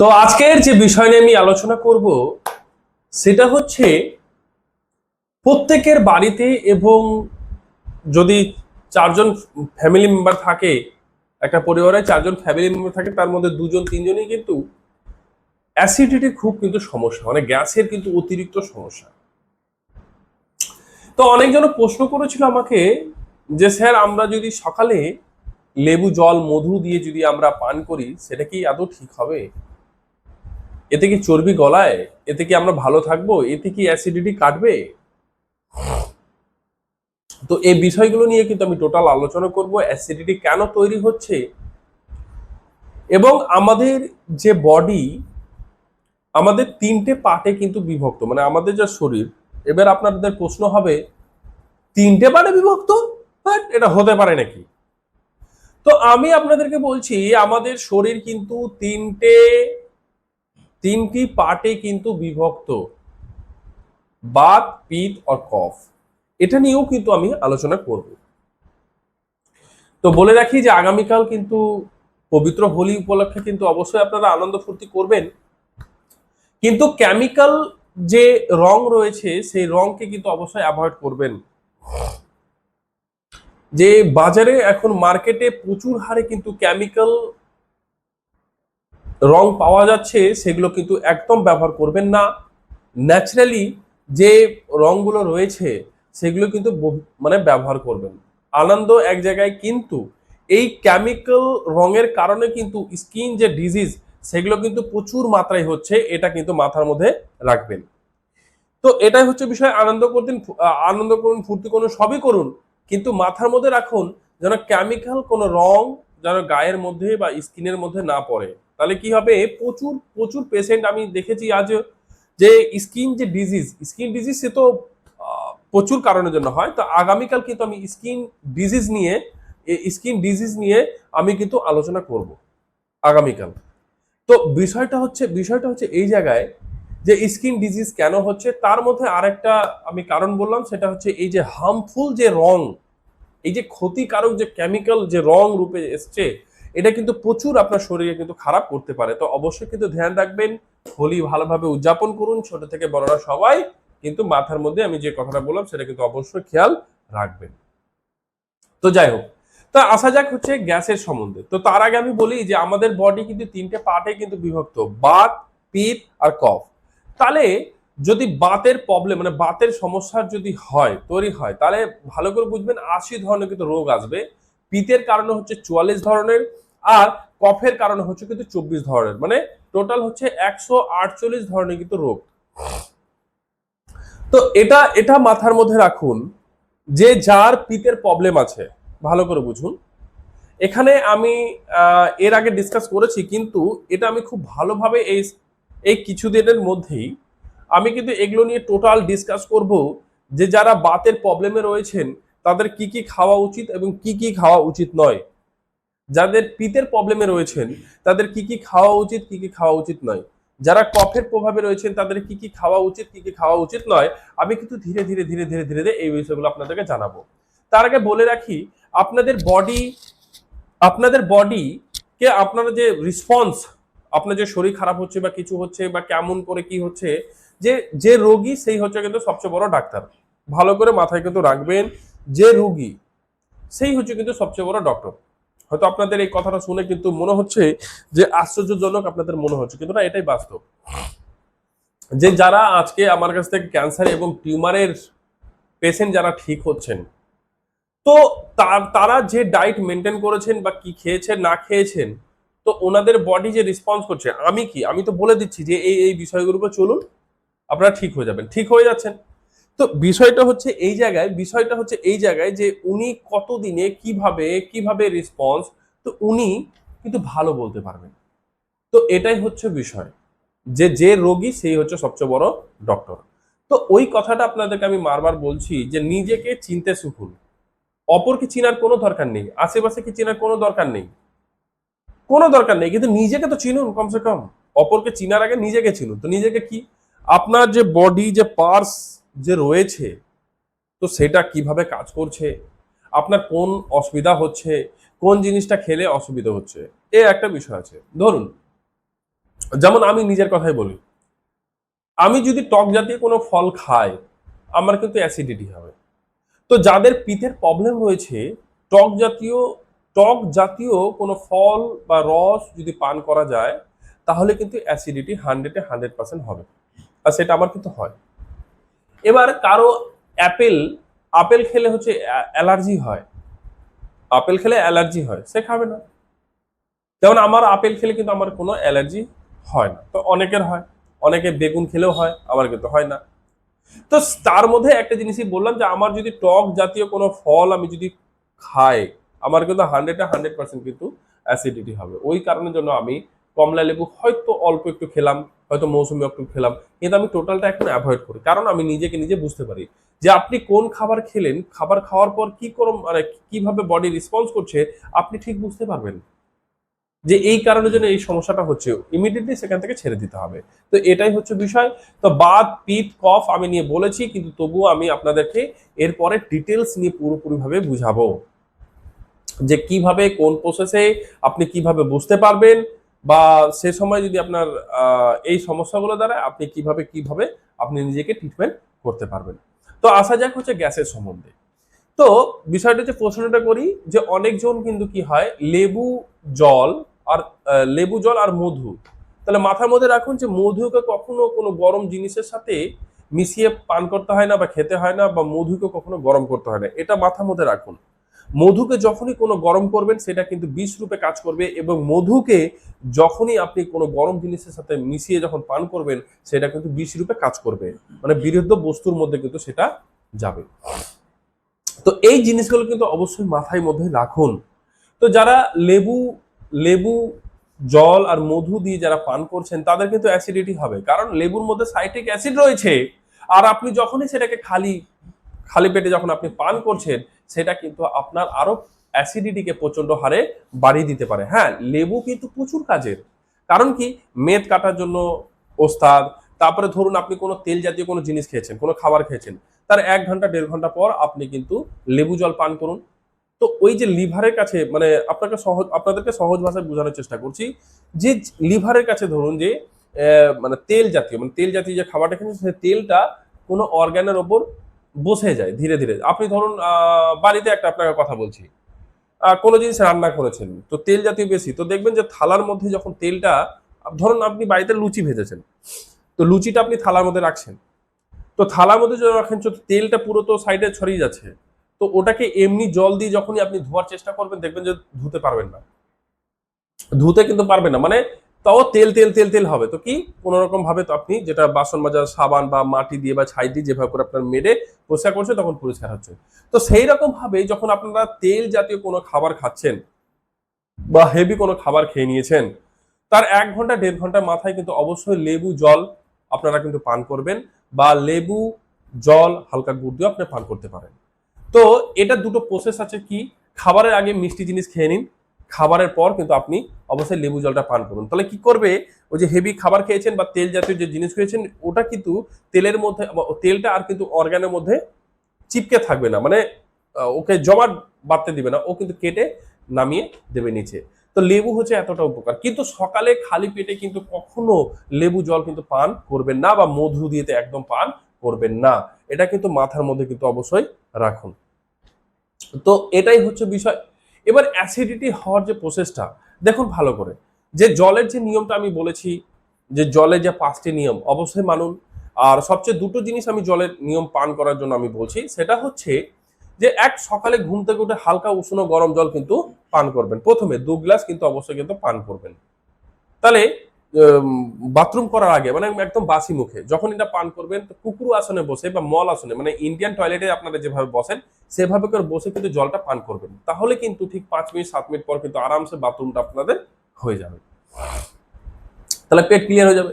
তো আজকের যে বিষয় নিয়ে আমি আলোচনা করব, সেটা হচ্ছে প্রত্যেকের বাড়িতে এবং যদি চারজন ফ্যামিলি মেম্বার থাকে, একটা পরিবারে চারজন ফ্যামিলি মেম্বার থাকে, তার মধ্যে দুজন, তিনজনই কিন্তু অ্যাসিডিটি খুব কিন্তু সমস্যা মানে গ্যাসের কিন্তু অতিরিক্ত সমস্যা। তো অনেকজন প্রশ্ন করেছিল আমাকে যে, স্যার, আমরা যদি সকালে লেবু, জল, মধু দিয়ে যদি আমরা পান করি, সেটা কি আদৌ ঠিক হবে? এতে কি চর্বি গলায়? এতে কি আমরা ভালো থাকব? এতে কি অ্যাসিডিটি কাটবে? তো এই বিষয়গুলো নিয়ে কিন্তু আমি টোটাল আলোচনা করব অ্যাসিডিটি কেন তৈরি হচ্ছে? এবং আমাদের যে বডি আমাদের তিনটে পার্টে কিন্তু বিভক্ত মানে আমাদের যা শরীর, এবার আপনাদের প্রশ্ন হবে, তিনটে পার্টে বিভক্ত? হ্যাঁ এটা হতে পারে নাকি? তো আমি আপনাদেরকে বলছি, আমাদের শরীর কিন্তু তিনটে তিনটি পার্টে কিন্তু বিভক্ত। বাত পিত আর কফ। এটা নিয়েও কিন্তু আমি আলোচনা করব। তো বলে রাখি যে আগামীকাল কিন্তু পবিত্র হোলি উপলক্ষে কিন্তু অবশ্যই আপনারা আনন্দ ফুর্তি করবেন। কিন্তু কেমিক্যাল যে রং রয়েছে, সেই রংকে কিন্তু অবশ্যই অ্যাভয়েড করবেন। যে বাজারে এখন মার্কেটে প্রচুর হারে কিন্তু কেমিক্যাল রং পাওয়া যাচ্ছে, সেগুলো কিন্তু একদম ব্যবহার করবেন না। ন্যাচারালি যে রংগুলো রয়েছে, সেগুলো কিন্তু মানে ব্যবহার করবেন। আনন্দ এক জায়গায় কিন্তু এই কেমিক্যাল রঙের কারণে কিন্তু স্কিন যে ডিজিজ সেগুলো কিন্তু প্রচুর মাত্রায় হচ্ছে, এটা কিন্তু মাথার মধ্যে রাখবেন। তো এটাই হচ্ছে বিষয়, আনন্দ করতেন আনন্দ করুন, ফুর্তি করুন, সবই করুন, কিন্তু মাথার মধ্যে রাখুন যেন কেমিক্যাল কোনো রং যেন গায়ের মধ্যে বা স্কিনের মধ্যে না পড়ে। তাহলে কি হবে? প্রচুর প্রচুর পেশেন্ট আমি দেখেছি আজ যে স্কিন যে ডিজিজ স্কিন ডিজিজ সে তো প্রচুর কারণের জন্য হয়। তো আগামীকাল কিন্তু আমি স্কিন ডিজিজ নিয়ে স্কিন ডিজিজ নিয়ে আমি কিন্তু আলোচনা করব আগামীকাল। তো বিষয়টা হচ্ছে বিষয়টা হচ্ছে এই জায়গায় যে স্কিন ডিজিজ কেন হচ্ছে, তার মধ্যে আরেকটা আমি কারণ বললাম, সেটা হচ্ছে এই যে হার্মফুল যে রং, এই যে ক্ষতিকারক যে কেমিক্যাল যে রং রূপে এসছে এটা কিন্তু প্রচুর আপনার শরীরে কিন্তু খারাপ করতে পারে। তো অবশ্যই কিন্তু ধ্যান রাখবেন, হোলি ভালোভাবে উদযাপন করুন, ছোট থেকে বড়রা সবাই। কিন্তু মাথার মধ্যে আমি যে কথাটা বললাম, সেটা কিন্তু অবশ্যই খেয়াল রাখবেন। তো যাই হোক, তা আসা যাক হচ্ছে গ্যাসের সম্বন্ধে। তো তার আগে আমি বলি যে আমাদের বডি কিন্তু তিনটে পার্টে কিন্তু বিভক্ত, বাত, পিত আর কফ। তাহলে যদি বাতের প্রবলেম মানে বাতের সমস্যার যদি হয়, তৈরি হয়, তাহলে ভালো করে বুঝবেন আশি ধরনের কিন্তু রোগ আসবে। পিতের কারণে হচ্ছে চুয়াল্লিশ ধরনের আর কফের কারণে হচ্ছে কিন্তু চব্বিশ ধরনের মানে টোটাল হচ্ছে একশো আটচল্লিশ ধরনের কিন্তু রোগ। তো এটা এটা মাথার মধ্যে রাখুন যে যার পিতের প্রবলেম আছে, ভালো করে বুঝুন। এখানে আমি এর আগে ডিসকাস করেছি, কিন্তু এটা আমি খুব ভালোভাবে এই এই কিছুদিনের মধ্যেই আমি কিন্তু এগুলো নিয়ে টোটাল ডিসকাস করব যে যারা বাতের প্রবলেমে রয়েছেন, তাদের কি কি খাওয়া উচিত এবং কি কি খাওয়া উচিত নয়। যাদের পিতের প্রবলেমে রয়েছেন, তাদের কি কি খাওয়া উচিত, কি কি খাওয়া উচিত নয়। যারা কফের প্রভাবে রয়েছেন, তাদের কি কি খাওয়া উচিত, কি কি খাওয়া উচিত নয়, আমি কিন্তু ধীরে ধীরে ধীরে ধীরে ধীরে এই বিষয়গুলো আপনাদেরকে জানাব। তার আগে বলে রাখি, আপনাদের বডি আপনাদের বডি কে আপনারা যে রেসপন্স আপনার যে শরীর খারাপ হচ্ছে বা কিছু হচ্ছে বা কেমন করে কি হচ্ছে, যে যে রোগী সেই হচ্ছে কিন্তু সবচেয়ে বড় ডাক্তার। ভালো করে মাথায় কিন্তু রাখবেন, যে রোগী, সেই হচ্ছে কিন্তু সবচেয়ে বড় ডক্টর হয়তো আপনাদের এই কথাটা শুনে কিন্তু মনে হচ্ছে যে আশ্চর্যজনক আপনাদের মনে হচ্ছে, কিন্তু না, এটাই বাস্তব। যে যারা আজকে আমার কাছ থেকে ক্যান্সার এবং টিউমারের পেশেন্ট যারা ঠিক হচ্ছেন, তো তার- যে ডায়েট মেনটেন করেছেন বা কি খেয়েছেন, না খেয়েছেন, তো ওনাদের বডি যে রেসপন্স করছে, আমি কি? আমি তো বলে দিচ্ছি যে এই এই বিষয়গুলোর উপর চলুন, আপনারা ঠিক হয়ে যাবেন। ঠিক হয়ে যাচ্ছেন। তো বিষয়টা হচ্ছে এই জায়গায়, বিষয়টা হচ্ছে এই জায়গায় যে উনি কতদিনে কীভাবে কীভাবে রেসপন্স তো উনি কিন্তু ভালো বলতে পারবেন। তো এটাই হচ্ছে বিষয়। যে যে রোগী সেই হচ্ছে সবচেয়ে বড় ডক্টর তো ওই কথাটা আপনাদেরকে আমি বারবার বলছি যে নিজেকে চিনতে শিখুন। অপরকে চিনার কোনো দরকার নেই, আশেপাশে কি চেনার কোনো দরকার নেই? কোনো দরকার নেই, কিন্তু নিজেকে তো চিনুন কমসে কম। অপরকে চিনার আগে নিজেকে চিনুন। তো নিজেকে কি? আপনার যে বডি যে পার্স যে রয়েছে, তো সেটা কীভাবে কাজ করছে, আপনার কোন অসুবিধা হচ্ছে, কোন জিনিসটা খেলে অসুবিধা হচ্ছে, এ একটা বিষয় আছে। ধরুন, যেমন আমি নিজের কথাই বলি, আমি যদি টক জাতীয় কোনো ফল খাই, আমার কিন্তু অ্যাসিডিটি হবে। তো যাদের পিঠের প্রবলেম রয়েছে, টক জাতীয় টক জাতীয় কোনো ফল বা রস যদি পান করা যায়, তাহলে কিন্তু অ্যাসিডিটি হান্ড্রেডে হান্ড্রেড পার্সেন্ট হবে। আর সেটা আমার কিন্তু হয়। এবার কারও অ্যাপেল, আপেল খেলে হচ্ছে অ্যালার্জি হয়। আপেল খেলে অ্যালার্জি হয়, সে খাবে না। যেমন আমার আপেল খেলে কিন্তু আমার কোনো অ্যালার্জি হয় না। তো অনেকের হয়, অনেকে বেগুন খেলেও হয়, আমার কিন্তু হয় না। তো তার মধ্যে একটা জিনিসই বললাম যে, আমার যদি টক জাতীয় কোনো ফল আমি যদি খাই, আমার কিন্তু হান্ড্রেডে হান্ড্রেড পার্সেন্ট কিন্তু অ্যাসিডিটি হবে। ওই কারণের জন্য আমি কমলা লেবু হয়তো অল্প একটু খেলাম, হয়তো মৌসুমি একটু খেলাম, কিন্তু আমি টোটালটা এখন অ্যাভয়েড করি। কারণ আমি নিজেকে নিজে বুঝতে পারি যে আপনি কোন খাবার খেলেন, খাবার খাওয়ার পর কি করম মানে কীভাবে বডি রেসপন্স করছে, আপনি ঠিক বুঝতে পারবেন। যে এই কারণের জন্য এই সমস্যাটা হচ্ছে ইমিডিয়েটলি সেখান থেকে ছেড়ে দিতে হবে। তো এটাই হচ্ছে বিষয়। তো বাদ, পিত, কফ আমি নিয়ে বলেছি, কিন্তু তবুও আমি আপনাদেরকে এরপরে ডিটেলস নিয়ে পুরোপুরিভাবে বুঝাবো। যে কীভাবে, কোন প্রসেসে আপনি কীভাবে বুঝতে পারবেন বা সে সময় যদি আপনার এই সমস্যাগুলো দ্বারা আপনি কীভাবে কীভাবে আপনি নিজেকে ট্রিটমেন্ট করতে পারবেন। তো আসা যাক হচ্ছে গ্যাসের সম্বন্ধে। তো বিষয়টা যে প্রশ্নটা করি যে অনেকজন কিন্তু কি হয়, লেবু জল আর লেবু জল আর মধু। তাহলে মাথার মধ্যে রাখুন যে মধুকে কখনো কোনো গরম জিনিসের সাথে মিশিয়ে পান করতে হয় না বা খেতে হয় না বা মধুকে কখনো গরম করতে হয় না। এটা মাথার মধ্যে রাখুন। মধুকে যখনই কোনো গরম করবেন, সেটা কিন্তু বিষ রূপে কাজ করবে এবং মধুকে যখনই আপনি কোনো গরম জিনিসের সাথে মিশিয়ে যখন পান করবেন, সেটা কিন্তু বিষ রূপে কাজ করবে। মানে বিরুদ্ধ বস্তুর মধ্যে কিন্তু সেটা যাবে। তো এই জিনিসগুলো কিন্তু অবশ্যই মাথায় মধ্যে রাখুন। তো যারা লেবু লেবু, জল আর মধু দিয়ে যারা পান করছেন, তাদের কিন্তু অ্যাসিডিটি হবে। কারণ লেবুর মধ্যে সাইট্রিক অ্যাসিড রয়েছে। আর আপনি যখনই সেটাকে খালি খালি পেটে যখন আপনি পান করছেন, সেটা কিন্তু আপনার আরও অ্যাসিডিটিকে প্রচণ্ড হারে বাড়িয়ে দিতে পারে। হ্যাঁ লেবু কিন্তু প্রচুর কাজের। কারণ কি? মেদ কাটার জন্য ওস্তাদ, তারপরে ধরুন আপনি কোনো তেল জাতীয় কোনো জিনিস খেয়েছেন, কোনো খাবার খেয়েছেন, তার এক ঘণ্টা, দেড় ঘণ্টা পর আপনি কিন্তু লেবু জল পান করুন। তো ওই যে লিভারের কাছে মানে আপনাকে সহজ, আপনাদেরকে সহজ ভাষায় বোঝানোর চেষ্টা করছি যে লিভারের কাছে ধরুন যে মানে তেল জাতীয় মানে তেল জাতীয় যে খাবারটা খেয়েছেন সেই তেলটা কোনো অর্গ্যানের ওপর বসে যায় ধীরে ধীরে। আপনি ধরুন বাড়িতে একটা আপনাকে কথা বলছি। কোনো জিনিস রান্না করেছেন, তো তেল জাতীয় বেশি, তো দেখবেন যে থালার মধ্যে যখন তেলটা, ধরুন আপনি বাড়িতে লুচি ভেজেছেন, তো লুচিটা আপনি থালার মধ্যে রাখছেন। তো থালার মধ্যে যখন রাখেন তেলটা পুরো তো সাইডে ছড়িয়ে যাচ্ছে। তো ওটাকে এমনি জল দিয়ে যখনই আপনি ধোয়ার চেষ্টা করবেন, দেখবেন যে ধুতে পারবেন না। ধুতে কিন্তু পারবেন না মানে তাও তেল তেল তেল তেল হবে। তো কি? কোনো রকম ভাবে তো আপনি যেটা বাসন মাজার সাবান বা মাটি দিয়ে বা ছাই দিয়ে যেভাবে করে আপনার মেরে পরিষ্কার করছে তখন পরিষ্কার হচ্ছে তো সেই রকম ভাবে যখন আপনারা তেল জাতীয় কোনো খাবার খাচ্ছেন বা হেভি কোনো খাবার খেয়ে নিয়েছেন, তার এক ঘণ্টা, দেড় ঘণ্টার মাথায় কিন্তু অবশ্যই লেবু, জল আপনারা কিন্তু পান করবেন বা লেবু, জল, হালকা গুড় দিয়ে আপনি পান করতে পারেন। তো এটা দুটো প্রসেস আছে কি? খাবারের আগে মিষ্টি জিনিস খেয়ে নিন খাবারের পর কিন্তু আপনি অবশ্যই লেবু জলটা পান করুন। তাহলে কি করবে? ওই যে হেভি খাবার খেয়েছেন বা তেল জাতীয় যে জিনিস খেয়েছেন, ওটা কিন্তু তেলের মধ্যে তেলটা আর কিন্তু অর্গানের মধ্যে চিপকে থাকবে না। মানে ওকে জমাট বাড়তে দিবে না। ও কিন্তু কেটে নামিয়ে দেবে নিচে। তো লেবু হচ্ছে এতটা উপকার। কিন্তু সকালে খালি পেটে কিন্তু কখনো লেবু জল কিন্তু পান করবেন না বা মধু দিয়েতে একদম পান করবেন না। এটা কিন্তু মাথার মধ্যে কিন্তু অবশ্যই রাখুন। তো এটাই হচ্ছে বিষয়। এবার অ্যাসিডিটি হওয়ার যে প্রসেসটা দেখুন ভালো করে। যে জলের যে নিয়মটা আমি বলেছি, যে জলে যে পাঁচটি নিয়ম, অবশ্যই মানুন। আর সবচেয়ে দুটো জিনিস আমি জলের নিয়ম পান করার জন্য আমি বলছি, সেটা হচ্ছে যে এক, সকালে ঘুম থেকে উঠে হালকা উষ্ণ গরম জল কিন্তু পান করবেন। প্রথমে দু গ্লাস কিন্তু অবশ্যই কিন্তু পান করবেন। তাহলে বাথরুম করার আগে মানে একদম বাসি মুখে, যখন এটা পান করবেন কুকুর আসনে বসে বা মল আসনে মানে ইন্ডিয়ান টয়লেটে আপনারা যেভাবে বসেন, সেভাবে করে বসে কিন্তু জলটা পান করবেন। তাহলে কিন্তু ঠিক পাঁচ মিনিট, সাত মিনিট পর কিন্তু আরামসে বাথরুমটা আপনাদের হয়ে যাবে। তাহলে পেট ক্লিয়ার হয়ে যাবে।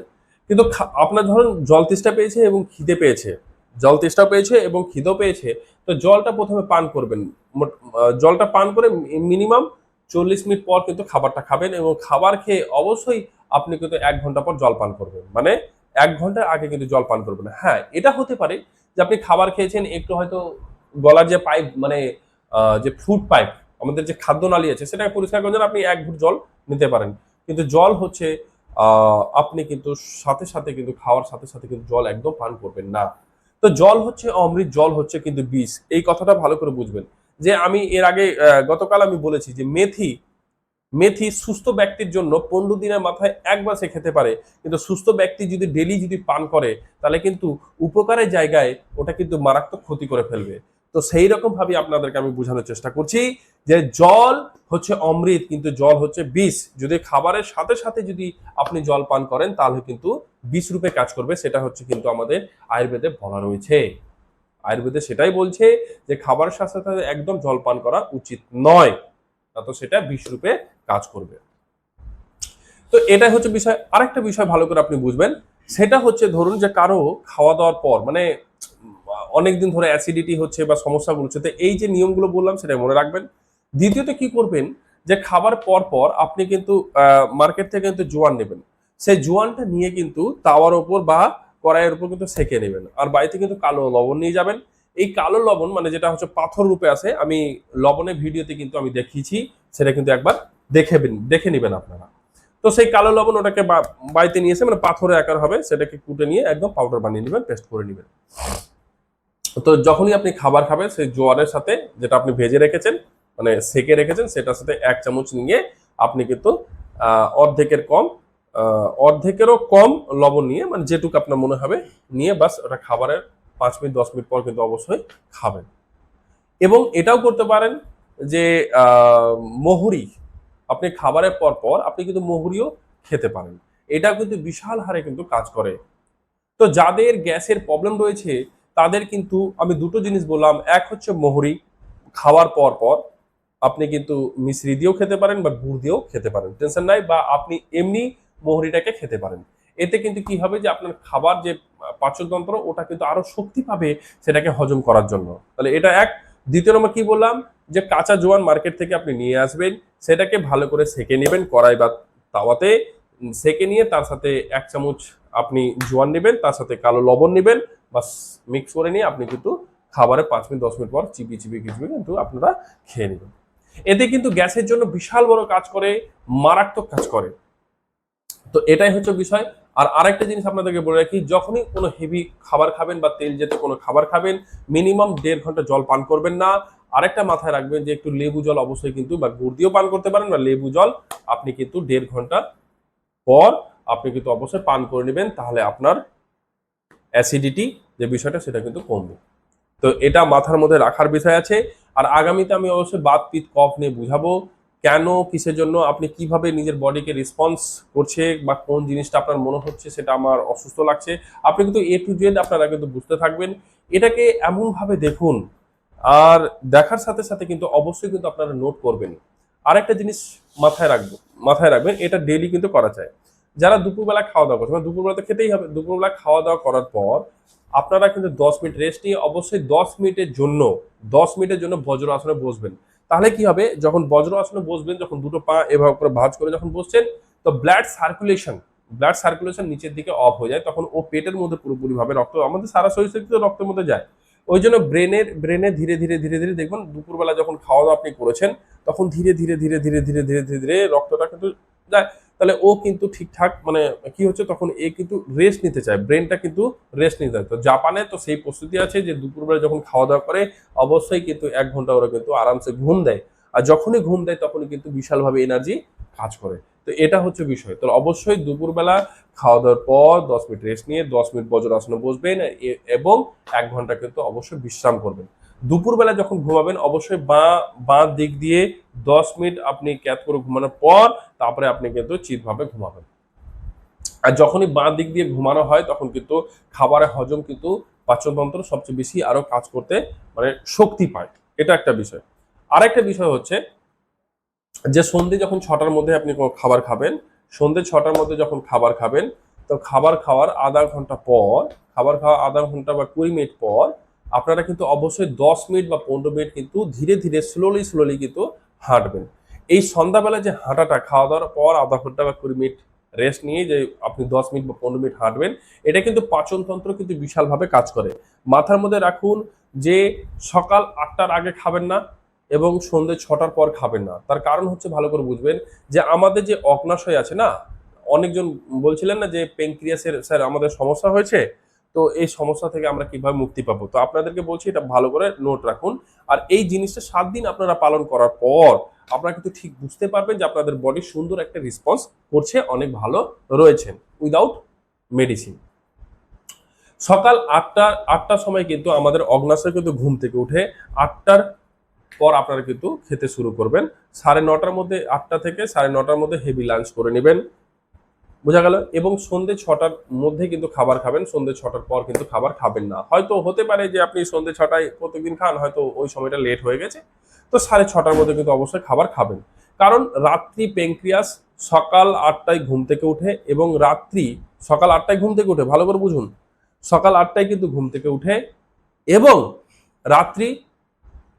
কিন্তু আপনার ধরুন জল তেষ্টা পেয়েছে এবং খিদে পেয়েছে, জল তেষ্টা পেয়েছে এবং খিদেও পেয়েছে, তো জলটা প্রথমে পান করবেন। জলটা পান করে মিনিমাম চল্লিশ মিনিট পর কিন্তু খাবারটা খাবেন এবং খাবার খেয়ে অবশ্যই আপনি কিন্তু এক ঘণ্টা পর জল পান করবেন। মানে এক ঘণ্টার আগে কিন্তু জল পান করবেন হ্যাঁ এটা হতে পারে যে আপনি খাবার খেয়েছেন, একটু হয়তো গলার যে পাইপ মানে যে ফুড পাইপ আমাদের যে খাদ্য নালী আছে, সেটাকে পরিষ্কার করার জন্য আপনি এক ঘুট জল নিতে পারেন। কিন্তু জল হচ্ছে আপনি কিন্তু সাথে সাথে কিন্তু খাওয়ার সাথে সাথে কিন্তু জল একদম পান করবেন না। তো জল হচ্ছে অমৃত, জল হচ্ছে কিন্তু বিষ। এই কথাটা ভালো করে বুঝবেন। যে আমি এর আগে গতকাল আমি বলেছি যে মেথি মেথি সুস্থ ব্যক্তির জন্য পনেরো দিনের মাথায় একবার সে খেতে পারে। কিন্তু সুস্থ ব্যক্তি যদি ডেলি যদি পান করে, তাহলে কিন্তু উপকারের জায়গায় ওটা কিন্তু মারাত্মক ক্ষতি করে ফেলবে। তো সেই রকম ভাবে আপনাদেরকে আমি বোঝানোর চেষ্টা করছি যে জল হচ্ছে অমৃত, কিন্তু জল হচ্ছে বিষ। যদি খাবারের সাথে সাথে যদি আপনি জল পান করেন, তাহলে কিন্তু বিষ রূপে কাজ করবে। সেটা হচ্ছে কিন্তু আমাদের আয়ুর্বেদে বলা রয়েছে। আয়ুর্বেদে সেটাই বলছে যে খাবারের সাথে সাথে একদম জল পান করা উচিত নয়। না তো সেটা বিষ রূপে কাজ করবে। তো এটাই হচ্ছে বিষয়। আরেকটা বিষয় ভালো করে আপনি বুঝবেন, সেটা হচ্ছে ধরুন যে কারও খাওয়া দাওয়ার পর মানে অনেকদিন ধরে অ্যাসিডিটি হচ্ছে বা সমস্যাগুলো হচ্ছে, তো এই যে নিয়মগুলো বললাম সেটা মনে রাখবেন। দ্বিতীয়ত কি করবেন যে খাবার পর পর আপনি কিন্তু মার্কেট থেকে কিন্তু জোয়ান নেবেন। সেই জোয়ানটা নিয়ে কিন্তু তাওয়ার ওপর বা কড়াইয়ের উপর কিন্তু সেকে নেবেন। আর বাড়িতে কিন্তু কালো লবণ নিয়ে যাবেন। এই কালো লবণ মানে যেটা হচ্ছে পাথর রূপে আছে, আমি লবণের ভিডিওতে কিন্তু আমি দেখিয়েছি, সেটা কিন্তু একবার দেখে দেখে নেবেন আপনারা। তো সেই কালো লবণ ওটাকে বাড়িতে নিয়ে এসে মানে পাথরের আকার হবে, সেটাকে কুটে নিয়ে একদম পাউডার বানিয়ে নেবেন পেস্ট করে নেবেন। তো যখনই আপনি খাবার খাবেন, সেই জোয়ারের সাথে যেটা আপনি ভেজে রেখেছেন মানে সেকে রেখেছেন, সেটার সাথে এক চামচ নিয়ে আপনি কিন্তু অর্ধেকের কম অর্ধেকেরও কম লবণ নিয়ে মানে যেটুকু আপনার মনে হবে, নিয়ে বাস ওটা খাবারের পাঁচ মিনিট, দশ মিনিট পর কিন্তু অবশ্যই খাবেন। এবং এটাও করতে পারেন যে মহুরি আপনি খাবারের পর পর আপনি কিন্তু মহুরিও খেতে পারেন। এটা কিন্তু বিশাল হারে কিন্তু কাজ করে। তো যাদের গ্যাসের প্রবলেম রয়েছে, তাদের কিন্তু আমি দুটো জিনিস বললাম। এক হচ্ছে মহুরি, খাওয়ার পর পর আপনি কিন্তু মিশ্রি দিয়েও খেতে পারেন বা গুড় দিয়েও খেতে পারেন। টেনশন নাই, বা আপনি এমনি মহুরিটাকে খেতে পারেন। এতে কিন্তু কি হবে যে আপনার খাবার যে পাচনতন্ত্র, ওটা কিন্তু আরও শক্তি পাবে সেটাকে হজম করার জন্য। তাহলে এটা এক। দ্বিতীয় নম্বর কি বললাম? যে কাঁচা জোয়ান মার্কেট থেকে আপনি নিয়ে আসবেন, সেটাকে ভালো করে সেকে নেবেন কড়াই বা তাওয়াতে। সেকে নিয়ে তার সাথে এক চামচ আপনি জোয়ান নেবেন, তার সাথে কালো লবণ নেবেন বা মিক্স করে নিয়ে আপনি কিন্তু খাবারে পাঁচ মিনিট, দশ মিনিট পর চিপি চিপি চিপি কিন্তু আপনারা খেয়ে নেবেন। এতে কিন্তু গ্যাসের জন্য বিশাল বড় কাজ করে, মারাত্মক কাজ করে। তো এটাই হচ্ছে বিষয়। আর আরেকটা জিনিস আপনাদেরকে বলে রাখি, যখনই কোনো হেভি খাবার খাবেন বা তেল জাতীয় কোনো খাবার খাবেন মিনিমাম দেড় ঘণ্টা জল পান করবেন না। আরেকটা মাথায় রাখবেন যে একটু লেবু জল অবশ্যই কিন্তু বা গুড় দিয়েও পান করতে পারেন বা লেবু জল আপনি কিন্তু দেড় ঘণ্টা পর আপনি কিন্তু অবশ্যই পান করে নেবেন, তাহলে আপনার অ্যাসিডিটি যে বিষয়টা সেটা কিন্তু কমবে। তো এটা মাথার মধ্যে রাখার বিষয় আছে। আর আগামীতে আমি অবশ্যই বাত পিত কফ নিয়ে বুঝাবো কেন, কিসের জন্য, আপনি কীভাবে নিজের বডিকে রেসপন্স করছে বা কোন জিনিসটা আপনার মনে হচ্ছে সেটা আমার অসুস্থ লাগছে। আপনি কিন্তু এ টু জেড আপনারা কিন্তু বুঝতে থাকবেন। এটাকে এমনভাবে দেখুন আর দেখার সাথে সাথে কিন্তু অবশ্যই কিন্তু আপনারা নোট করবেন আরেকটা জিনিস মাথায় রাখব, মাথায় রাখবেন, এটা ডেইলি কিন্তু করা যায়। যারা দুপুরবেলা খাওয়া দাওয়া করছে মানে দুপুরবেলা তো খেতেই হবে, দুপুরবেলা খাওয়া দাওয়া করার পর আপনারা কিন্তু দশ মিনিট রেস্ট নিয়ে অবশ্যই দশ মিনিটের জন্য, দশ মিনিটের জন্য বজ্র আসনে বসবেন। তাহলে কি হবে, যখন বজ্র আসনে বসবেন, যখন দুটো পা এভাবে করে ভাঁজ করে যখন বসছেন, তো ব্লাড সার্কুলেশন ব্লাড সার্কুলেশন নিচের দিকে অফ হয়ে যায়, তখন ও পেটের মধ্যে পুরোপুরিভাবে রক্ত, আমাদের সারা শরীর থেকে রক্তের মধ্যে যায়। ওই জন্য ব্রেনের ব্রেনে ধীরে ধীরে ধীরে ধীরে দেখবেন দুপুরবেলা যখন খাওয়া দাওয়া আপনি করেছেন, তখন ধীরে ধীরে ধীরে ধীরে ধীরে ধীরে ধীরে ধীরে রক্তটা কিন্তু যায়। তাহলে ও কিন্তু ঠিকঠাক মানে কি হচ্ছে, তখন এ কিন্তু রেস্ট নিতে চায় ব্রেনটা কিন্তু রেস্ট নিতে চায়। তো জাপানে তো সেই প্রস্তুতি আছে যে দুপুরবেলা যখন খাওয়া দাওয়া করে, অবশ্যই কিন্তু এক ঘণ্টা ওরা কিন্তু আরামসে ঘুম দেয়। আর যখনই ঘুম দেয়, তখনই কিন্তু বিশালভাবে এনার্জি কাজ করে। তো এটা হচ্ছে বিষয়। তো অবশ্যই দুপুরবেলা খাওয়া দাওয়ার পর দশ মিনিট রেস্ট নিয়ে দশ মিনিট বজ্রাসনে বসবেন এ- এবং এক ঘণ্টা কিন্তু অবশ্যই বিশ্রাম করবেন। দুপুরবেলা যখন ঘুমাবেন, অবশ্যই বাঁ বাঁ দিক দিয়ে দশ মিনিট আপনি ক্যাত করে ঘুমানোর পর তারপরে আপনি কিন্তু চিতভাবে ঘুমাবেন। আর যখনই বাঁ দিক দিয়ে ঘুমানো হয়, তখন কিন্তু খাবারের হজম কিন্তু পাচনতন্ত্র সবচেয়ে বেশি আরও কাজ করতে মানে শক্তি পায়। এটা একটা বিষয়। আরেকটা বিষয় হচ্ছে যে সন্ধে যখন ছটার মধ্যে আপনি খাবার খাবেন সন্ধে ছটার মধ্যে যখন খাবার খাবেন, তো খাবার খাওয়ার আধা ঘণ্টা পর, খাবার খাওয়া আধা ঘণ্টা বা কুড়ি মিনিট পর, আপনারা কিন্তু অবশ্যই দশ মিনিট বা পনেরো মিনিট কিন্তু ধীরে ধীরে স্লোলি স্লোলি কিন্তু হাঁটবেন। এই সন্ধ্যাবেলা যে হাঁটাটা, খাওয়া দাওয়ার পর আধা ঘণ্টা বা কুড়ি মিনিট রেস্ট নিয়ে যে আপনি দশ মিনিট বা পনেরো মিনিট হাঁটবেন, এটা কিন্তু পাচনতন্ত্র কিন্তু বিশালভাবে কাজ করে। মাথার মধ্যে রাখুন যে সকাল আটটার আগে খাবেন না এবং সন্ধ্যে ছটার পর খাবেন না। তার কারণ হচ্ছে ভালো করে বুঝবেন যে আমাদের যে অগ্নাশয় আছে না, অনেকজন বলছিলেন না যে পেনক্রিয়াসের স্যার আমাদের সমস্যা হয়েছে, তো এই সমস্যা থেকে আমরা কীভাবে মুক্তি পাবো? তো আপনাদেরকে বলছি এটা ভালো করে নোট রাখুন। আর এই জিনিসটা সাত দিন আপনারা পালন করার পর আপনারা কিন্তু ঠিক বুঝতে পারবেন যে আপনাদের বডি সুন্দর একটা রেসপন্স করছে, অনেক ভালো রয়েছেন উইদাউট মেডিসিন সকাল আটটা, আটটার সময় কিন্তু আমাদের অগ্নাশয় কিন্তু ঘুম থেকে উঠে, আটটার পর আপনারা কিন্তু খেতে শুরু করবেন। সাড়ে নটার মধ্যে আটটা থেকে সাড়ে নটার মধ্যে হেভি লাঞ্চ করে নেবেন। বোঝা গেল? এবং সন্ধে ছটার মধ্যে কিন্তু খাবার খাবেন, সন্ধে ছটার পর কিন্তু খাবার খাবেন না। হয়তো হতে পারে যে আপনি সন্ধে ছটায় প্রত্যেকদিন খান, হয়তো ওই সময়টা লেট হয়ে গেছে। তো সাড়ে ছটার মধ্যে কিন্তু অবশ্যই খাবার খাবেন। কারণ রাত্রি পেঙ্ক্রিয়াস সকাল আটটায় ঘুম থেকে উঠে এবং রাত্রি সকাল আটটায় ঘুম থেকে উঠে, ভালো করে বুঝুন। সকাল আটটায় কিন্তু ঘুম থেকে উঠে এবং রাত্রি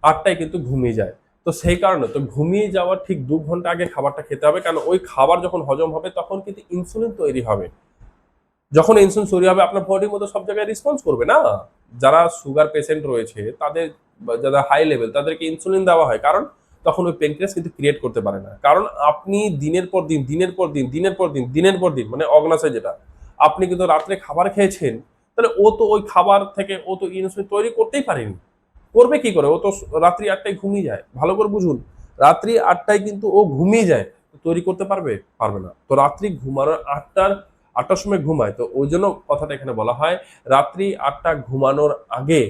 আটটায় কিন্তু ঘুমিয়ে যায়। তো সেই কারণে, তো ঘুমিয়ে যাওয়ার ঠিক দু ঘণ্টা আগে খাবারটা খেতে হবে কারণ ওই খাবার যখন হজম হবে তখন কিন্তু ইনসুলিন তৈরি হবে। যখন ইনসুলিন তৈরি হবে, আপনার বডির মধ্যে সব জায়গায় রেসপন্স করবে না? যারা সুগার পেশেন্ট রয়েছে, তাদের যারা হাই লেভেল তাদেরকে ইনসুলিন দেওয়া হয়, কারণ তখন ওই পেনক্রিয়াস কিন্তু ক্রিয়েট করতে পারে না। কারণ আপনি দিনের পর দিন, দিনের পর দিন, দিনের পর দিন, দিনের পর দিন মানে অগ্নাশয় যেটা, আপনি কিন্তু রাত্রে খাবার খেয়েছেন, তাহলে ও তো ওই খাবার থেকে ও তো ইনসুলিন তৈরি করতেই পারেনি। করবে কি করে? ও তো রাত্রি আটটায় ঘুমিয়ে যায়। ভালো করে বুঝুন, রাত্রি আটটায় কিন্তু ও ঘুমিয়ে যায়। তৈরি করতে পারবে? পারবে না। তো রাত্রি ঘুমানোর আটটার আটটার সময় ঘুমায়। তো ওই জন্য কথাটা এখানে বলা হয়, রাত্রি আটটা ঘুমানোর আগে,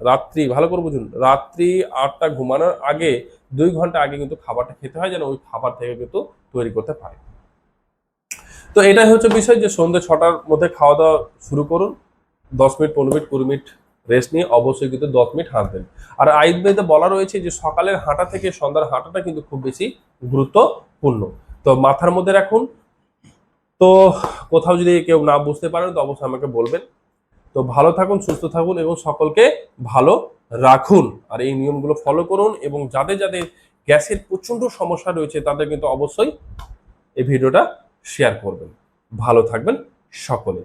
রাত্রি, ভালো করে বুঝুন, রাত্রি আটটা ঘুমানোর আগে, দুই ঘণ্টা আগে কিন্তু খাবারটা খেতে হয় যেন ওই খাবার থেকে কিন্তু তৈরি করতে পারে। তো এটাই হচ্ছে বিষয় যে সন্ধ্যে ছটার মধ্যে খাওয়া দাওয়া শুরু করুন। দশ মিনিট, পনেরো মিনিট, কুড়ি মিনিট রেস্ট নিয়ে অবশ্যই কিন্তু দশ মিনিট হাঁটবেন। আর আয়ুর্বেদে বলা রয়েছে যে সকালের হাঁটা থেকে সন্ধ্যার হাঁটাটা কিন্তু খুব বেশি গুরুত্বপূর্ণ। তো মাথার মধ্যে রাখুন। তো কোথাও যদি কেউ না বুঝতে পারেন, তো অবশ্যই আমাকে বলবেন। তো ভালো থাকুন, সুস্থ থাকুন এবং সকলকে ভালো রাখুন। আর এই নিয়মগুলো ফলো করুন এবং যাদের যাদের গ্যাসের প্রচণ্ড সমস্যা রয়েছে, তাদের কিন্তু অবশ্যই এই ভিডিওটা শেয়ার করবেন। ভালো থাকবেন সকলে।